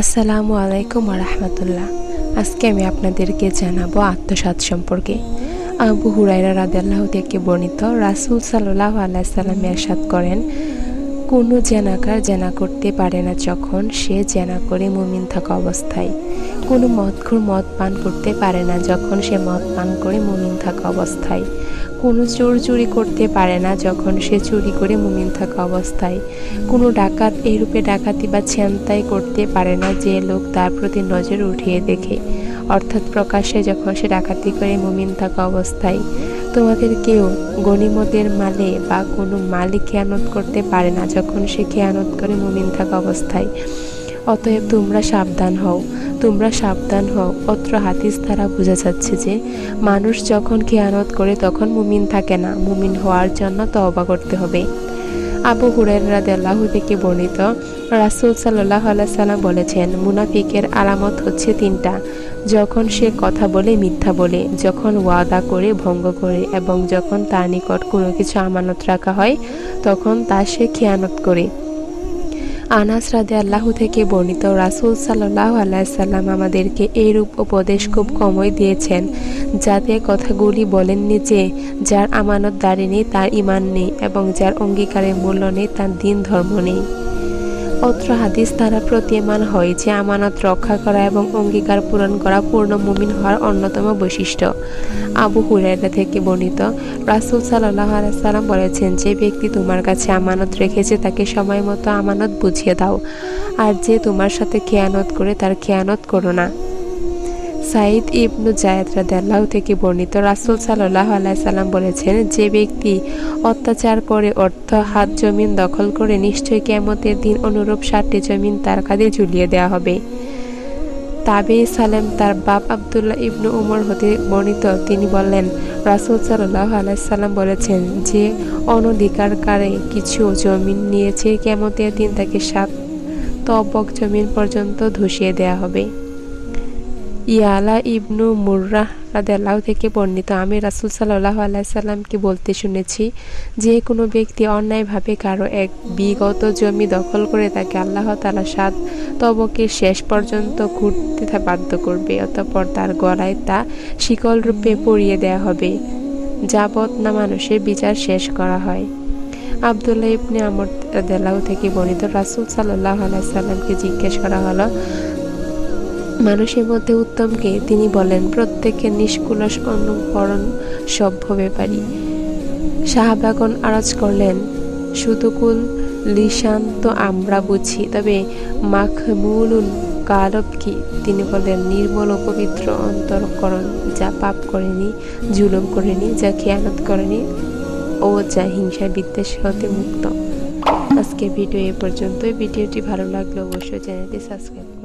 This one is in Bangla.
আসসালামু আলাইকুম রহমতুল্লাহ আজকে আমি আপনাদেরকে জানাব আত্মসাত সম্পর্কে। আবু হুরাইরা রাদিয়াল্লাহ থেকে বর্ণিত রাসুল সাল্লাহ আল্লাহ সাল্লামের এরশাদ করেন কোনো জেনাকার জেনা করতে পারে না যখন সে জেনা করে মুমিন থাকা অবস্থায়। কোনো মদখোর মদ পান করতে পারে না যখন সে মদ পান করে মুমিন থাকা অবস্থায়। কোনো চোর চুরি করতে পারে না যখন সে চুরি করে মুমিন থাকা অবস্থায়। কোনো ডাকাত এরূপে ডাকাতি বা ছিনতাই করতে পারে না যে লোক তার প্রতি নজর উঠিয়ে দেখে। অর্থাৎ প্রকাশ্যে যখন সে ডাকাতি করে মুমিন থাকা অবস্থায় তোমাদের কেউ গণিমতের মালে বা কোনো মালিক খেয়ানত করতে পারে না যখন সে খেয়ানত করে মুমিন থাকা অবস্থায়। অতএব তোমরা সাবধান হও, তোমরা সাবধান হও। অত্র হাদিস দ্বারা বোঝা যাচ্ছে যে, মানুষ যখন খেয়ানত করে তখন মুমিন থাকে না। মুমিন হওয়ার জন্য তওবা করতে হবে। আবু হুরাইরা আল্লাহ থেকে বর্ণিত রাসুল সাল্লাহ আল্লাহ সাল্লাম বলেছেন, মুনাফিকের আলামত হচ্ছে তিনটা। যখন সে কথা বলে, মিথ্যা বলে, যখন ওয়াদা করে, ভঙ্গ করে এবং যখন তার নিকট কোনো কিছু আমানত রাখা হয়, তখন তা সে খেয়ানত করে। আনাস রাদে আল্লাহ থেকে বর্ণিত রাসুল সাল্লাহ আলাইসাল্লাম আমাদেরকে এইরূপ উপদেশ খুব কমই দিয়েছেন, যাতে কথাগুলি বলেননি যে, যার আমানত দাঁড়িয়ে নেই তার ইমান নেই এবং যার অঙ্গীকারের মূল্য নেই তার দিন ধর্ম নেই। অত্র হাদিস দ্বারা প্রতীয়মান হয় যে আমানত রক্ষা করা এবং অঙ্গীকার পূরণ করা পূর্ণ মুমিন হওয়ার অন্যতম বৈশিষ্ট্য। আবু হুরাইরা থেকে বর্ণিত, রাসুল সাল্লাহ সাল্লাম বলেছেন, যে ব্যক্তি তোমার কাছে আমানত রেখেছে, তাকে সময় মতো আমানত বুঝিয়ে দাও। আর যে তোমার সাথে খেয়ানত করে, তার খেয়ানত করো না। সাইদ ইবনু জায়দ রাদাল্লাহ থেকে বর্ণিত রাসুল সাল্লাহ আলাইসাল্লাম বলেছেন, যে ব্যক্তি অত্যাচার করে অর্থ, হাত, জমিন দখল করে নিশ্চয়ই কেমতের দিন অনুরূপ ষাটটি জমিন তার কাঁধে ঝুলিয়ে দেওয়া হবে। তাবে সালেম তার বাপ আবদুল্লাহ ইবনু উমর হতে বর্ণিত, তিনি বললেন, রাসুল সাল্লাহ আলাইসাল্লাম বলেছেন যে অনধিকারকারে কিছু জমিন নিয়েছে কেমতের দিন তাকে সাত তবক জমিন পর্যন্ত ধসিয়ে দেয়া হবে। ইয়ালা ইবনু মুর্রাহ রাদেলাও থেকে বর্ণিত। আমি রাসুল সাল্লাহ আলাইসাল্লামকে বলতে শুনেছি, যে কোনো ব্যক্তি অন্যায়ভাবে কারও এক বিগত জমি দখল করে তাকে আল্লাহ তালা সাত তবকের শেষ পর্যন্ত ঘুরতে বাধ্য করবে, অতঃপর তার গলায় তা শিকল রূপে পরিয়ে দেয়া হবে, যাবৎ না মানুষের বিচার শেষ করা হয়। আবদুল্লাহ ইবনে আমর দেলাউ থেকে বর্ণিত রাসুল সাল্লাহ আলাইসাল্লামকে জিজ্ঞেস করা হলো মানুষের মধ্যে উত্তমকে তিনি বলেন, প্রত্যেকের নিষ্কুলস অনুকরণ সভ্য ব্যাপারী। শাহবাগন আরজ করলেন সুতকুল লিশান তো আমরা বুঝি, তবে মাখমুলুন কালব কি? তিনি বলেন নির্মল ও পবিত্র অন্তরকরণ যা পাপ করেনি, জুলুম করেনি, যা খেয়ানত করেনি ও যা হিংসা বিদ্বেষ হতে মুক্ত। আজকে ভিডিও এ পর্যন্তই। ভিডিওটি ভালো লাগলে অবশ্যই চ্যানেলটি সাবস্ক্রাইব